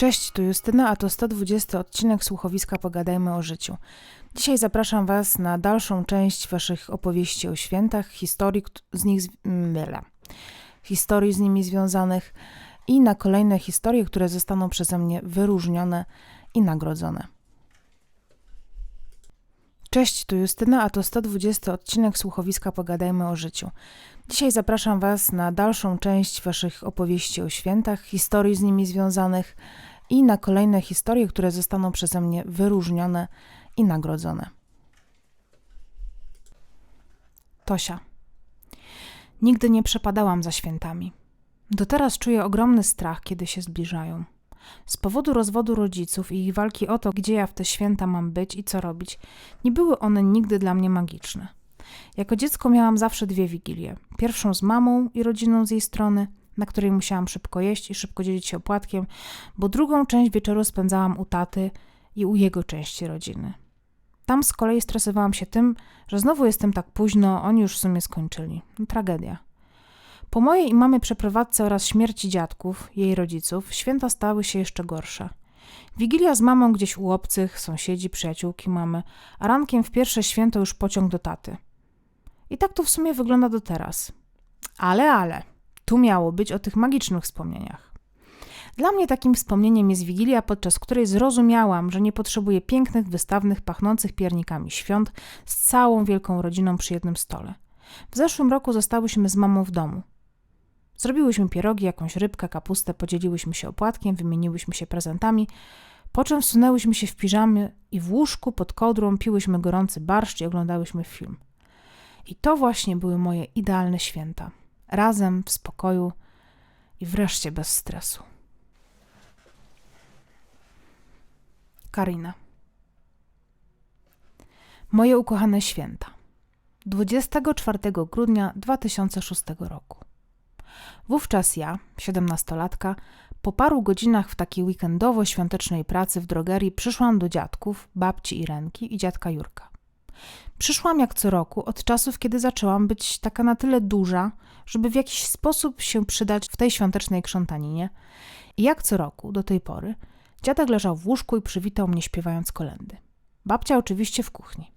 Cześć, tu Justyna, a to 120 odcinek słuchowiska Pogadajmy o życiu. Dzisiaj zapraszam Was na dalszą część Waszych opowieści o świętach, historii z nich z... Myle. historii z nimi związanych i na kolejne historie, które zostaną przeze mnie wyróżnione i nagrodzone. Cześć, tu Justyna, a to 120 odcinek słuchowiska Pogadajmy o życiu. Dzisiaj zapraszam Was na dalszą część Waszych opowieści o świętach, historii z nimi związanych i na kolejne historie, które zostaną przeze mnie wyróżnione i nagrodzone. Tosia. Nigdy nie przepadałam za świętami. Do teraz czuję ogromny strach, kiedy się zbliżają. Z powodu rozwodu rodziców i ich walki o to, gdzie ja w te święta mam być i co robić, nie były one nigdy dla mnie magiczne. Jako dziecko miałam zawsze dwie wigilie. Pierwszą z mamą i rodziną z jej strony, na której musiałam szybko jeść i szybko dzielić się opłatkiem, bo drugą część wieczoru spędzałam u taty i u jego części rodziny. Tam z kolei stresowałam się tym, że znowu jestem tak późno, oni już w sumie skończyli. No, tragedia. Po mojej i mamy przeprowadzce oraz śmierci dziadków, jej rodziców, święta stały się jeszcze gorsze. Wigilia z mamą gdzieś u obcych, sąsiedzi, przyjaciółki mamy, a rankiem w pierwsze święto już pociąg do taty. I tak to w sumie wygląda do teraz. Ale, ale, tu miało być o tych magicznych wspomnieniach. Dla mnie takim wspomnieniem jest Wigilia, podczas której zrozumiałam, że nie potrzebuję pięknych, wystawnych, pachnących piernikami świąt z całą wielką rodziną przy jednym stole. W zeszłym roku zostałyśmy z mamą w domu. Zrobiłyśmy pierogi, jakąś rybkę, kapustę, podzieliłyśmy się opłatkiem, wymieniłyśmy się prezentami, po czym wsunęłyśmy się w piżamy i w łóżku pod kodrą piłyśmy gorący barszcz i oglądałyśmy film. I to właśnie były moje idealne święta. Razem, w spokoju i wreszcie bez stresu. Karina. Moje ukochane święta. 24 grudnia 2006 roku. Wówczas ja, siedemnastolatka, po paru godzinach w takiej weekendowo-świątecznej pracy w drogerii przyszłam do dziadków, babci Irenki i dziadka Jurka. Przyszłam jak co roku od czasów, kiedy zaczęłam być taka na tyle duża, żeby w jakiś sposób się przydać w tej świątecznej krzątaninie. I jak co roku, do tej pory, dziadek leżał w łóżku i przywitał mnie śpiewając kolendy. Babcia oczywiście w kuchni.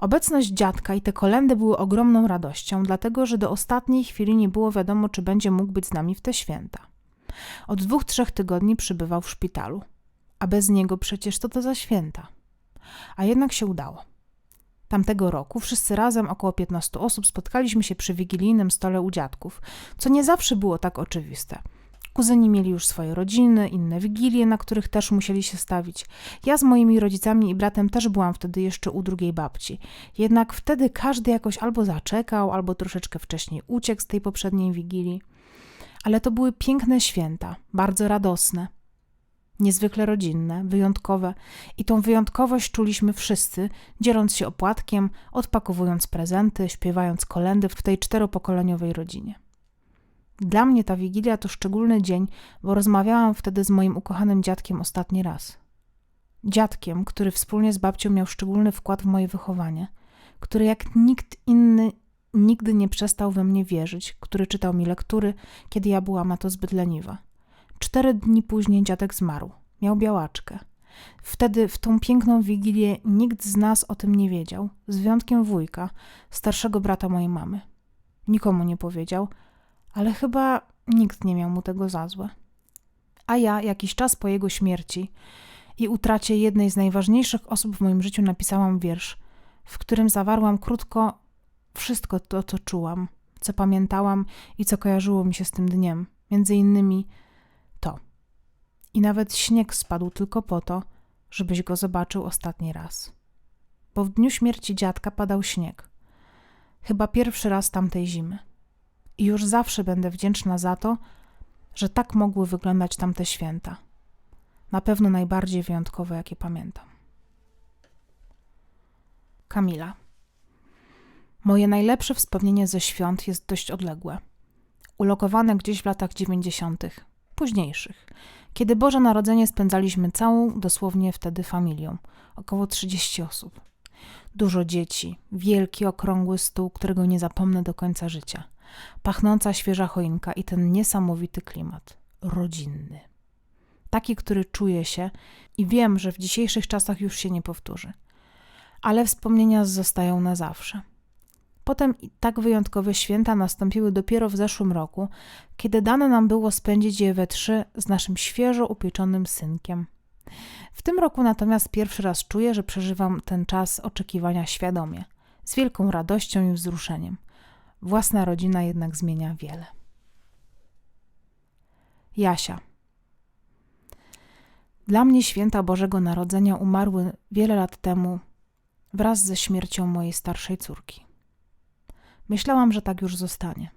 Obecność dziadka i te kolendy były ogromną radością, dlatego że do ostatniej chwili nie było wiadomo, czy będzie mógł być z nami w te święta. Od dwóch, trzech tygodni przybywał w szpitalu, a bez niego przecież to to za święta. A jednak się udało. Tamtego roku wszyscy razem, około 15 osób, spotkaliśmy się przy wigilijnym stole u dziadków, co nie zawsze było tak oczywiste. Kuzyni mieli już swoje rodziny, inne wigilie, na których też musieli się stawić. Ja z moimi rodzicami i bratem też byłam wtedy jeszcze u drugiej babci. Jednak wtedy każdy jakoś albo zaczekał, albo troszeczkę wcześniej uciekł z tej poprzedniej wigilii. Ale to były piękne święta, bardzo radosne niezwykle rodzinne, wyjątkowe i tą wyjątkowość czuliśmy wszyscy, dzieląc się opłatkiem, odpakowując prezenty, śpiewając kolendy w tej czteropokoleniowej rodzinie. Dla mnie ta wigilia to szczególny dzień, bo rozmawiałam wtedy z moim ukochanym dziadkiem ostatni raz. Dziadkiem, który wspólnie z babcią miał szczególny wkład w moje wychowanie, który jak nikt inny nigdy nie przestał we mnie wierzyć, który czytał mi lektury, kiedy ja byłam na to zbyt leniwa. Cztery dni później dziadek zmarł. Miał białaczkę. Wtedy, w tą piękną wigilię, nikt z nas o tym nie wiedział, z wyjątkiem wujka, starszego brata mojej mamy. Nikomu nie powiedział, ale chyba nikt nie miał mu tego za złe. A ja, jakiś czas po jego śmierci i utracie jednej z najważniejszych osób w moim życiu, napisałam wiersz, w którym zawarłam krótko wszystko to, co czułam, co pamiętałam i co kojarzyło mi się z tym dniem. Między innymi. I nawet śnieg spadł tylko po to, żebyś go zobaczył ostatni raz. Bo w dniu śmierci dziadka padał śnieg. Chyba pierwszy raz tamtej zimy. I już zawsze będę wdzięczna za to, że tak mogły wyglądać tamte święta. Na pewno najbardziej wyjątkowe, jakie pamiętam. Kamila. Moje najlepsze wspomnienie ze świąt jest dość odległe. Ulokowane gdzieś w latach dziewięćdziesiątych, późniejszych, kiedy Boże Narodzenie spędzaliśmy całą, dosłownie wtedy familią, około 30 osób. Dużo dzieci, wielki, okrągły stół, którego nie zapomnę do końca życia, pachnąca świeża choinka i ten niesamowity klimat rodzinny. taki, który czuję się i wiem, że w dzisiejszych czasach już się nie powtórzy. Ale wspomnienia zostają na zawsze. Potem tak wyjątkowe święta nastąpiły dopiero w zeszłym roku, kiedy dane nam było spędzić je we trzy z naszym świeżo upieczonym synkiem. W tym roku natomiast pierwszy raz czuję, że przeżywam ten czas oczekiwania świadomie, z wielką radością i wzruszeniem. Własna rodzina jednak zmienia wiele. Jasia. Dla mnie święta Bożego Narodzenia umarły wiele lat temu wraz ze śmiercią mojej starszej córki. Myślałam, że tak już zostanie.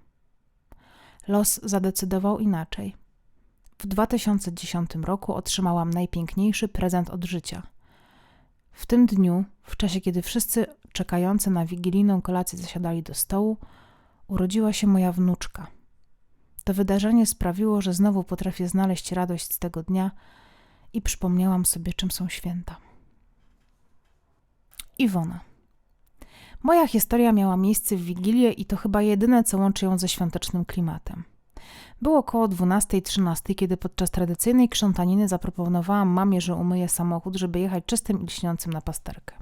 Los zadecydował inaczej. W 2010 roku otrzymałam najpiękniejszy prezent od życia. W tym dniu, w czasie kiedy wszyscy czekający na wigilijną kolację zasiadali do stołu, urodziła się moja wnuczka. To wydarzenie sprawiło, że znowu potrafię znaleźć radość z tego dnia i przypomniałam sobie, czym są święta. Iwona. Moja historia miała miejsce w Wigilię i to chyba jedyne, co łączy ją ze świątecznym klimatem. Było około 12.13, kiedy podczas tradycyjnej krzątaniny zaproponowałam mamie, że umyję samochód, żeby jechać czystym i lśniącym na pasterkę.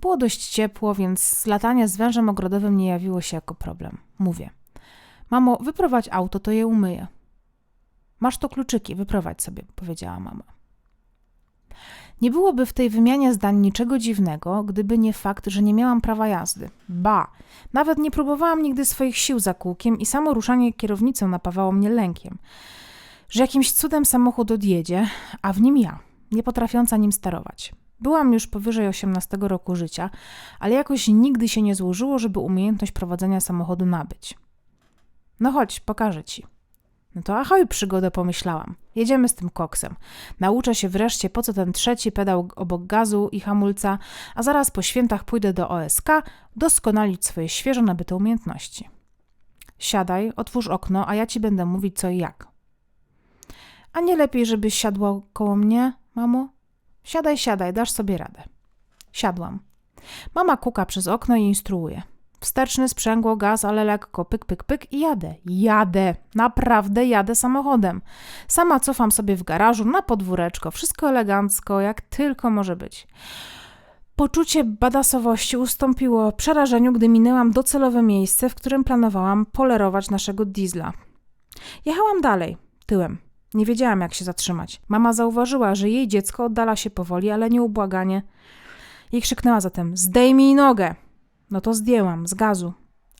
Było dość ciepło, więc latanie z wężem ogrodowym nie jawiło się jako problem. Mówię. Mamo, wyprowadź auto, to je umyję. Masz to kluczyki, wyprowadź sobie, powiedziała mama. Nie byłoby w tej wymianie zdań niczego dziwnego, gdyby nie fakt, że nie miałam prawa jazdy. Ba, nawet nie próbowałam nigdy swoich sił za kółkiem i samo ruszanie kierownicą napawało mnie lękiem, że jakimś cudem samochód odjedzie, a w nim ja, nie potrafiąca nim sterować. Byłam już powyżej 18 roku życia, ale jakoś nigdy się nie złożyło, żeby umiejętność prowadzenia samochodu nabyć. No chodź, pokażę ci. No to ahoj, przygodę pomyślałam. Jedziemy z tym koksem. Nauczę się wreszcie, po co ten trzeci pedał obok gazu i hamulca, a zaraz po świętach pójdę do OSK doskonalić swoje świeżo nabyte umiejętności. Siadaj, otwórz okno, a ja ci będę mówić co i jak. A nie lepiej, żebyś siadła koło mnie, mamo? Siadaj, siadaj, dasz sobie radę. Siadłam. Mama kuka przez okno i instruuje. Wsteczny sprzęgło, gaz, ale lekko, pyk, pyk, pyk i jadę. Jadę, naprawdę jadę samochodem. Sama cofam sobie w garażu, na podwóreczko, wszystko elegancko, jak tylko może być. Poczucie badasowości ustąpiło przerażeniu, gdy minęłam docelowe miejsce, w którym planowałam polerować naszego diesla. Jechałam dalej, tyłem. Nie wiedziałam, jak się zatrzymać. Mama zauważyła, że jej dziecko oddala się powoli, ale nieubłaganie. I krzyknęła zatem: Zdejmij nogę! No to zdjęłam z gazu.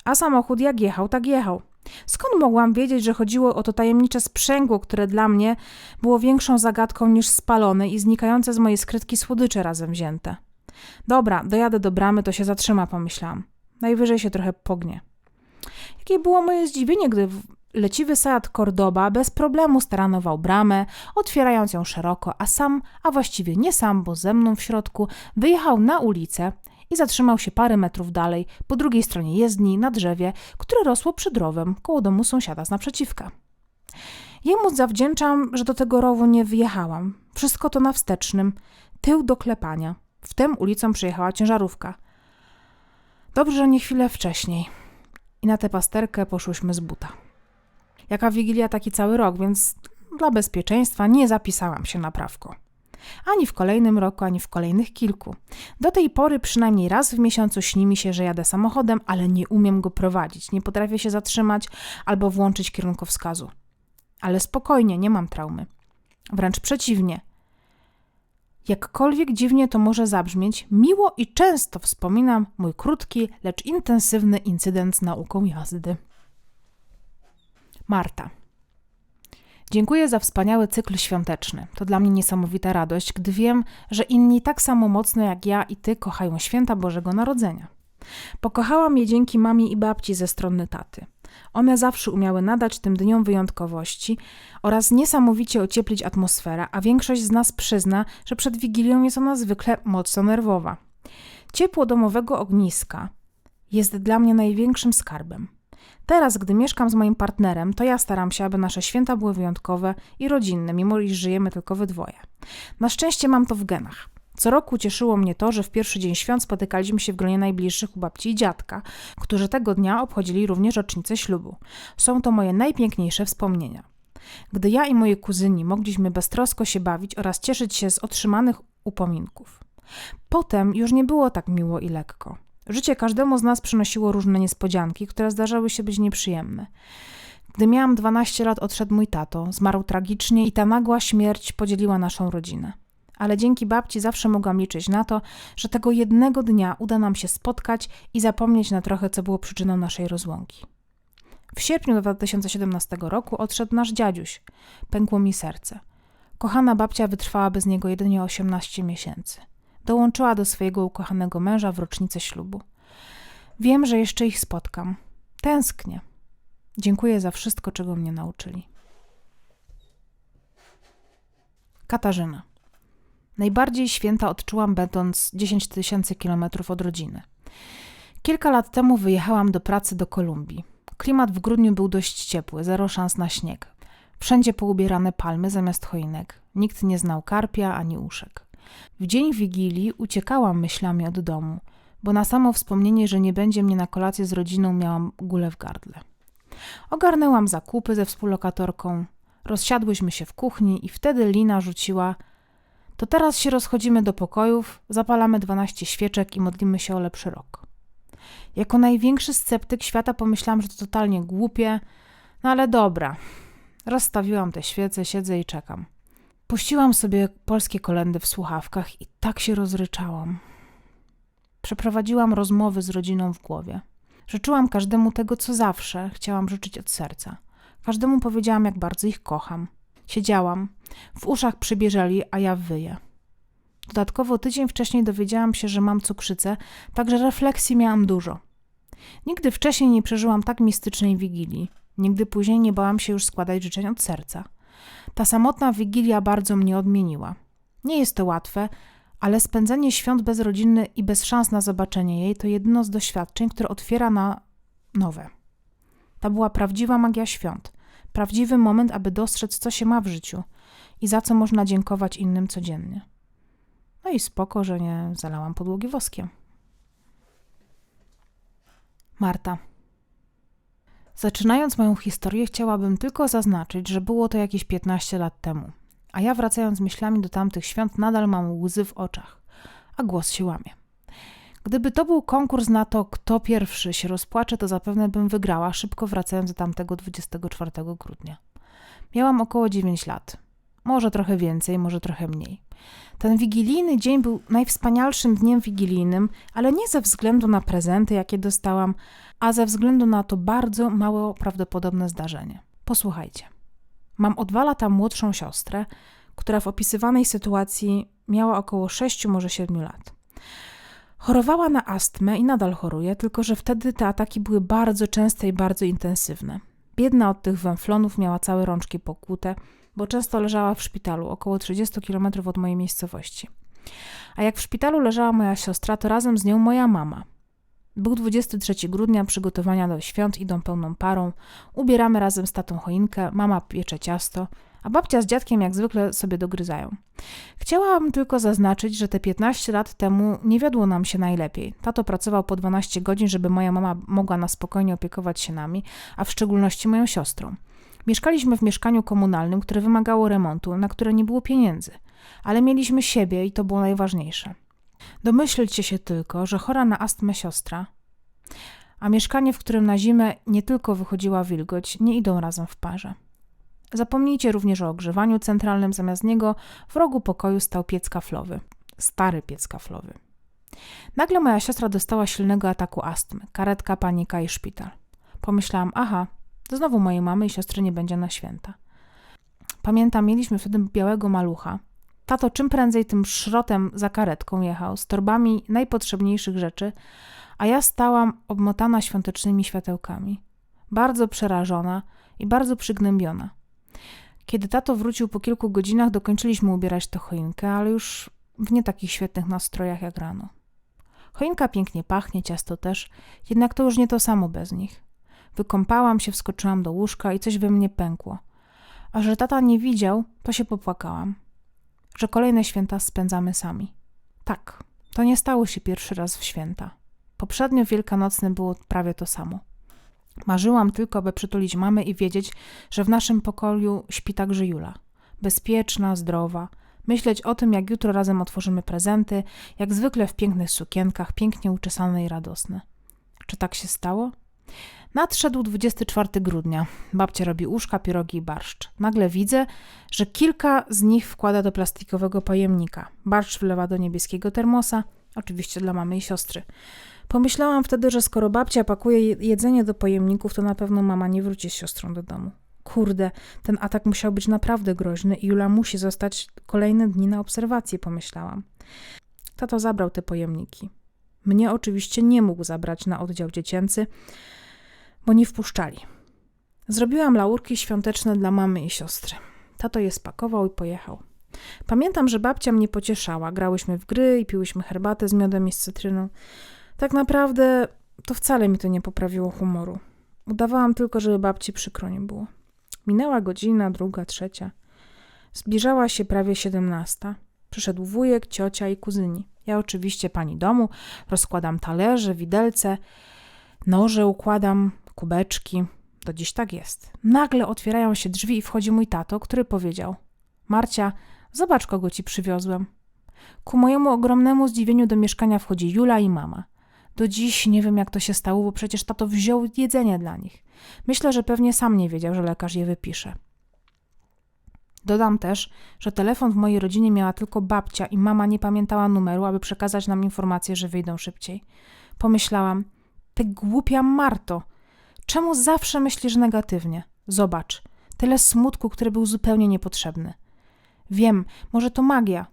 A samochód jak jechał, tak jechał. Skąd mogłam wiedzieć, że chodziło o to tajemnicze sprzęgło, które dla mnie było większą zagadką niż spalone i znikające z mojej skrytki słodycze razem wzięte? Dobra, dojadę do bramy, to się zatrzyma, pomyślałam. Najwyżej się trochę pognie. Jakie było moje zdziwienie, gdy leciwy Seat Cordoba bez problemu staranował bramę, otwierając ją szeroko, a sam, a właściwie nie sam, bo ze mną w środku, wyjechał na ulicę i zatrzymał się parę metrów dalej, po drugiej stronie jezdni, na drzewie, które rosło przed rowem, koło domu sąsiada z naprzeciwka. Jemu zawdzięczam, że do tego rowu nie wyjechałam. Wszystko to na wstecznym, tył do klepania. Wtem ulicą przyjechała ciężarówka. Dobrze, że nie chwilę wcześniej. I na tę pasterkę poszłyśmy z buta. Jaka wigilia, taki cały rok, więc dla bezpieczeństwa nie zapisałam się na prawko. Ani w kolejnym roku, ani w kolejnych kilku. Do tej pory przynajmniej raz w miesiącu śni mi się, że jadę samochodem, ale nie umiem go prowadzić, nie potrafię się zatrzymać albo włączyć kierunkowskazu. Ale spokojnie, nie mam traumy. Wręcz przeciwnie. Jakkolwiek dziwnie to może zabrzmieć, miło i często wspominam mój krótki, lecz intensywny incydent z nauką jazdy. Marta. Dziękuję za wspaniały cykl świąteczny. To dla mnie niesamowita radość, gdy wiem, że inni tak samo mocno jak ja i ty kochają święta Bożego Narodzenia. Pokochałam je dzięki mamie i babci ze strony taty. One zawsze umiały nadać tym dniom wyjątkowości oraz niesamowicie ocieplić atmosferę, a większość z nas przyzna, że przed Wigilią jest ona zwykle mocno nerwowa. Ciepło domowego ogniska jest dla mnie największym skarbem. Teraz, gdy mieszkam z moim partnerem, to ja staram się, aby nasze święta były wyjątkowe i rodzinne, mimo iż żyjemy tylko we dwoje. Na szczęście mam to w genach. Co roku cieszyło mnie to, że w pierwszy dzień świąt spotykaliśmy się w gronie najbliższych u babci i dziadka, którzy tego dnia obchodzili również rocznicę ślubu. Są to moje najpiękniejsze wspomnienia. gdy ja i moje kuzyni mogliśmy beztrosko się bawić oraz cieszyć się z otrzymanych upominków. Potem już nie było tak miło i lekko. Życie każdemu z nas przynosiło różne niespodzianki, które zdarzały się być nieprzyjemne. Gdy miałam 12 lat, odszedł mój tato, zmarł tragicznie i ta nagła śmierć podzieliła naszą rodzinę. Ale dzięki babci zawsze mogłam liczyć na to, że tego jednego dnia uda nam się spotkać i zapomnieć na trochę, co było przyczyną naszej rozłąki. W sierpniu 2017 roku odszedł nasz dziadziuś. Pękło mi serce. Kochana babcia wytrwała bez niego jedynie 18 miesięcy. Dołączyła do swojego ukochanego męża w rocznicę ślubu. Wiem, że jeszcze ich spotkam. Tęsknię. Dziękuję za wszystko, czego mnie nauczyli. Katarzyna. Najbardziej święta odczułam będąc 10 tysięcy kilometrów od rodziny. Kilka lat temu wyjechałam do pracy do Kolumbii. Klimat w grudniu był dość ciepły, zero szans na śnieg. Wszędzie poubierane palmy zamiast choinek. Nikt nie znał karpia ani uszek. W dzień Wigilii uciekałam myślami od domu, bo na samo wspomnienie, że nie będzie mnie na kolację z rodziną, miałam gulę w gardle. Ogarnęłam zakupy ze współlokatorką, rozsiadłyśmy się w kuchni i wtedy Lina rzuciła: To teraz się rozchodzimy do pokojów, zapalamy 12 świeczek i modlimy się o lepszy rok. Jako największy sceptyk świata pomyślałam, że to totalnie głupie, no ale dobra. Rozstawiłam te świece, siedzę i czekam. Puściłam sobie polskie kolendy w słuchawkach i tak się rozryczałam. Przeprowadziłam rozmowy z rodziną w głowie. Życzyłam każdemu tego, co zawsze chciałam życzyć od serca. Każdemu powiedziałam, jak bardzo ich kocham. Siedziałam, w uszach przybierzeli, a ja wyję. Dodatkowo tydzień wcześniej dowiedziałam się, że mam cukrzycę, także refleksji miałam dużo. Nigdy wcześniej nie przeżyłam tak mistycznej wigilii. Nigdy później nie bałam się już składać życzeń od serca. Ta samotna wigilia bardzo mnie odmieniła. Nie jest to łatwe, ale spędzenie świąt bez rodziny i bez szans na zobaczenie jej to jedno z doświadczeń, które otwiera na nowe. To była prawdziwa magia świąt, prawdziwy moment, aby dostrzec, co się ma w życiu i za co można dziękować innym codziennie. No i spoko, że nie zalałam podłogi woskiem. Marta. Zaczynając moją historię, chciałabym tylko zaznaczyć, że było to jakieś 15 lat temu, a ja wracając myślami do tamtych świąt, nadal mam łzy w oczach, a głos się łamie. Gdyby to był konkurs na to, kto pierwszy się rozpłacze, to zapewne bym wygrała, szybko wracając do tamtego 24 grudnia. Miałam około 9 lat. Może trochę więcej, może trochę mniej. Ten wigilijny dzień był najwspanialszym dniem wigilijnym, ale nie ze względu na prezenty, jakie dostałam, a ze względu na to bardzo mało prawdopodobne zdarzenie. Posłuchajcie. Mam o dwa lata młodszą siostrę, która w opisywanej sytuacji miała około 6, może 7 lat. Chorowała na astmę i nadal choruje, tylko że wtedy te ataki były bardzo częste i bardzo intensywne. Biedna od tych węflonów miała całe rączki pokłute, bo często leżała w szpitalu, około 30 km od mojej miejscowości. A jak w szpitalu leżała moja siostra, to razem z nią moja mama. Był 23 grudnia, przygotowania do świąt idą pełną parą. Ubieramy razem z tatą choinkę, mama piecze ciasto, a babcia z dziadkiem jak zwykle sobie dogryzają. Chciałam tylko zaznaczyć, że te 15 lat temu nie wiodło nam się najlepiej. Tato pracował po 12 godzin, żeby moja mama mogła na spokojnie opiekować się nami, a w szczególności moją siostrą. Mieszkaliśmy w mieszkaniu komunalnym, które wymagało remontu, na które nie było pieniędzy, ale mieliśmy siebie i to było najważniejsze. Domyślcie się tylko, że chora na astmę siostra, a mieszkanie, w którym na zimę nie tylko wychodziła wilgoć, nie idą razem w parze. Zapomnijcie również o ogrzewaniu centralnym, zamiast niego w rogu pokoju stał piec kaflowy. Stary piec kaflowy. Nagle moja siostra dostała silnego ataku astmy, karetka, panika i szpital. Pomyślałam, aha, znowu mojej mamy i siostry nie będzie na święta. Pamiętam, mieliśmy wtedy białego malucha, Tato czym prędzej tym szrotem za karetką jechał, z torbami najpotrzebniejszych rzeczy, a ja stałam obmotana świątecznymi światełkami. Bardzo przerażona i bardzo przygnębiona. Kiedy tato wrócił po kilku godzinach, dokończyliśmy ubierać tę choinkę, ale już w nie takich świetnych nastrojach jak rano. Choinka pięknie pachnie, ciasto też, jednak to już nie to samo bez nich. Wykąpałam się, wskoczyłam do łóżka i coś we mnie pękło. A że tata nie widział, to się popłakałam że kolejne święta spędzamy sami. Tak, to nie stało się pierwszy raz w święta. Poprzednio wielkanocne było prawie to samo. Marzyłam tylko, by przytulić mamę i wiedzieć, że w naszym pokoju śpi także Jula. Bezpieczna, zdrowa. Myśleć o tym, jak jutro razem otworzymy prezenty, jak zwykle w pięknych sukienkach, pięknie uczesane i radosne. Czy tak się stało? Nadszedł 24 grudnia. Babcia robi uszka, pierogi i barszcz. Nagle widzę, że kilka z nich wkłada do plastikowego pojemnika. Barszcz wlewa do niebieskiego termosa, oczywiście dla mamy i siostry. Pomyślałam wtedy, że skoro babcia pakuje jedzenie do pojemników, to na pewno mama nie wróci z siostrą do domu. Kurde, ten atak musiał być naprawdę groźny i Jula musi zostać kolejne dni na obserwacji, pomyślałam. Tato zabrał te pojemniki. Mnie oczywiście nie mógł zabrać na oddział dziecięcy, bo nie wpuszczali. Zrobiłam laurki świąteczne dla mamy i siostry. Tato je spakował i pojechał. Pamiętam, że babcia mnie pocieszała. Grałyśmy w gry i piłyśmy herbatę z miodem i z cytryną. Tak naprawdę to wcale mi to nie poprawiło humoru. Udawałam tylko, żeby babci przykro nie było. Minęła godzina, druga, trzecia. Zbliżała się prawie siedemnasta. Przyszedł wujek, ciocia i kuzyni. Ja oczywiście pani domu, rozkładam talerze, widelce, noże układam, kubeczki. Do dziś tak jest. Nagle otwierają się drzwi i wchodzi mój tato, który powiedział: Marcia, zobacz, kogo ci przywiozłem. Ku mojemu ogromnemu zdziwieniu do mieszkania wchodzi Jula i mama. Do dziś nie wiem, jak to się stało, bo przecież tato wziął jedzenie dla nich. Myślę, że pewnie sam nie wiedział, że lekarz je wypisze. Dodam też, że telefon w mojej rodzinie miała tylko babcia i mama nie pamiętała numeru, aby przekazać nam informację, że wyjdą szybciej. Pomyślałam, ty głupia Marto, czemu zawsze myślisz negatywnie? Zobacz, tyle smutku, który był zupełnie niepotrzebny. Wiem, może to magia.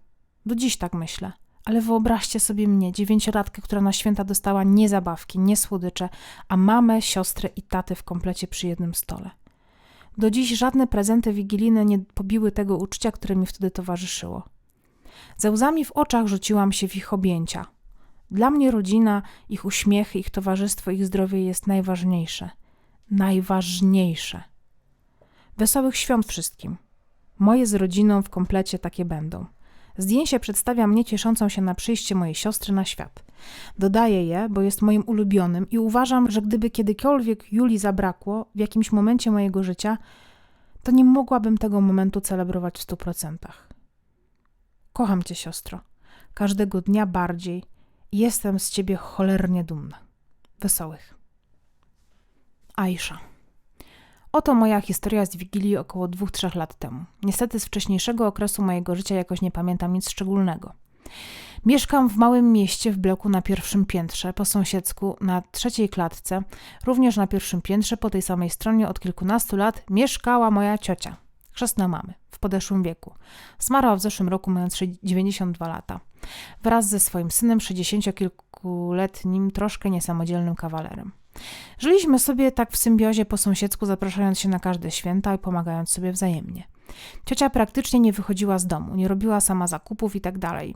Do dziś tak myślę. Ale wyobraźcie sobie mnie, dziewięciolatkę, która na święta dostała nie zabawki, nie słodycze, a mamę, siostrę i tatę w komplecie przy jednym stole. Do dziś żadne prezenty wigilijne nie pobiły tego uczucia, które mi wtedy towarzyszyło. Ze łzami w oczach rzuciłam się w ich objęcia. Dla mnie rodzina, ich uśmiechy, ich towarzystwo, ich zdrowie jest najważniejsze. Najważniejsze. Wesołych świąt wszystkim. Moje z rodziną w komplecie takie będą. Zdjęcie przedstawia mnie cieszącą się na przyjście mojej siostry na świat. Dodaję je, bo jest moim ulubionym i uważam, że gdyby kiedykolwiek Julii zabrakło w jakimś momencie mojego życia, to nie mogłabym tego momentu celebrować w stu procentach. Kocham cię, siostro. Każdego dnia bardziej jestem z ciebie cholernie dumna. Wesołych. Aisha. Oto moja historia z Wigilii około dwóch, trzech lat temu. Niestety z wcześniejszego okresu mojego życia jakoś nie pamiętam nic szczególnego. Mieszkam w małym mieście w bloku na pierwszym piętrze, po sąsiedzku, na trzeciej klatce. Również na pierwszym piętrze, po tej samej stronie od kilkunastu lat, mieszkała moja ciocia, chrzestna mamy, w podeszłym wieku. Zmarła w zeszłym roku, mając 92 lata. Wraz ze swoim synem, 60-kilkuletnim, troszkę niesamodzielnym kawalerem. Żyliśmy sobie tak w symbiozie po sąsiedzku, zapraszając się na każde święta i pomagając sobie wzajemnie. Ciocia praktycznie nie wychodziła z domu, nie robiła sama zakupów i tak.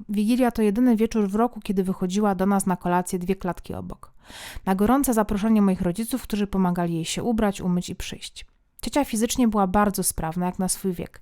Wigilia to jedyny wieczór w roku, kiedy wychodziła do nas na kolację dwie klatki obok. Na gorące zaproszenie moich rodziców, którzy pomagali jej się ubrać, umyć i przyjść. Ciocia fizycznie była bardzo sprawna, jak na swój wiek.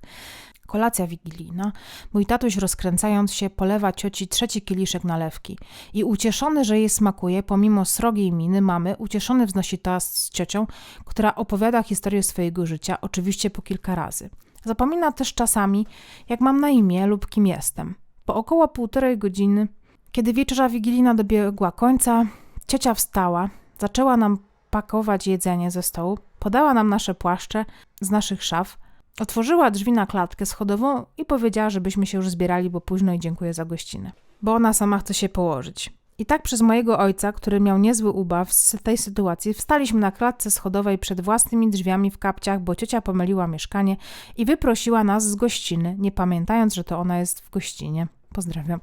Kolacja wigilijna. Mój tatuś rozkręcając się polewa cioci trzeci kieliszek nalewki i ucieszony, że jej smakuje, pomimo srogiej miny mamy, ucieszony wznosi toast z ciocią, która opowiada historię swojego życia, oczywiście po kilka razy. Zapomina też czasami, jak mam na imię lub kim jestem. Po około półtorej godziny, kiedy wieczora wigilijna dobiegła końca, ciocia wstała, zaczęła nam pakować jedzenie ze stołu, podała nam nasze płaszcze z naszych szaf, Otworzyła drzwi na klatkę schodową i powiedziała, żebyśmy się już zbierali, bo późno i dziękuję za gościnę. Bo ona sama chce się położyć. I tak przez mojego ojca, który miał niezły ubaw z tej sytuacji, wstaliśmy na klatce schodowej przed własnymi drzwiami w kapciach, bo ciocia pomyliła mieszkanie i wyprosiła nas z gościny, nie pamiętając, że to ona jest w gościnie. Pozdrawiam.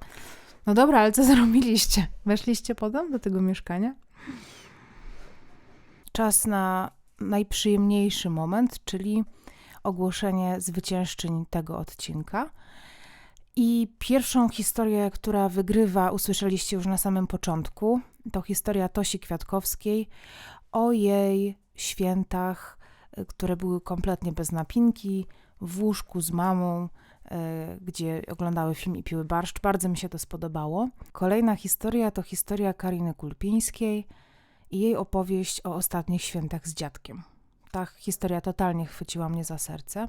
No dobra, ale co zrobiliście? Weszliście potem do tego mieszkania? Czas na najprzyjemniejszy moment, czyli ogłoszenie zwyciężczyń tego odcinka. I pierwszą historię, która wygrywa, usłyszeliście już na samym początku. To historia Tosi Kwiatkowskiej o jej świętach, y, które były kompletnie bez napinki, w łóżku z mamą, y, gdzie oglądały film i piły barszcz. Bardzo mi się to spodobało. Kolejna historia to historia Kariny Kulpińskiej i jej opowieść o ostatnich świętach z dziadkiem. Ta historia totalnie chwyciła mnie za serce.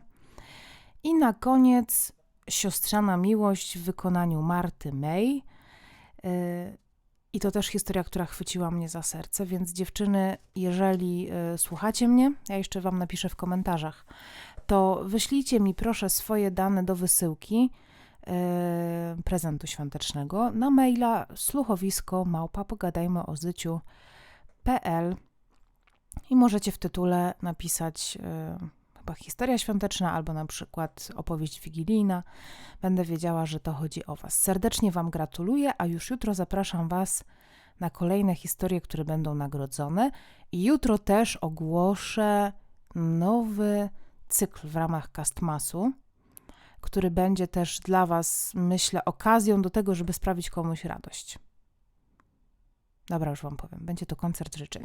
I na koniec siostrzana miłość w wykonaniu Marty May. Yy, I to też historia, która chwyciła mnie za serce, więc dziewczyny, jeżeli yy, słuchacie mnie, ja jeszcze Wam napiszę w komentarzach, to wyślijcie mi proszę swoje dane do wysyłki yy, prezentu świątecznego na maila sluchowisko małpa pogadajmy o zyciu.pl i możecie w tytule napisać yy, chyba historia świąteczna albo na przykład opowieść wigilijna. Będę wiedziała, że to chodzi o Was. Serdecznie Wam gratuluję, a już jutro zapraszam Was na kolejne historie, które będą nagrodzone. I jutro też ogłoszę nowy cykl w ramach Castmasu, który będzie też dla Was, myślę, okazją do tego, żeby sprawić komuś radość. Dobra, już Wam powiem. Będzie to koncert życzeń.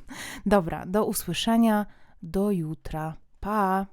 Dobra, do usłyszenia. Do jutra. Pa!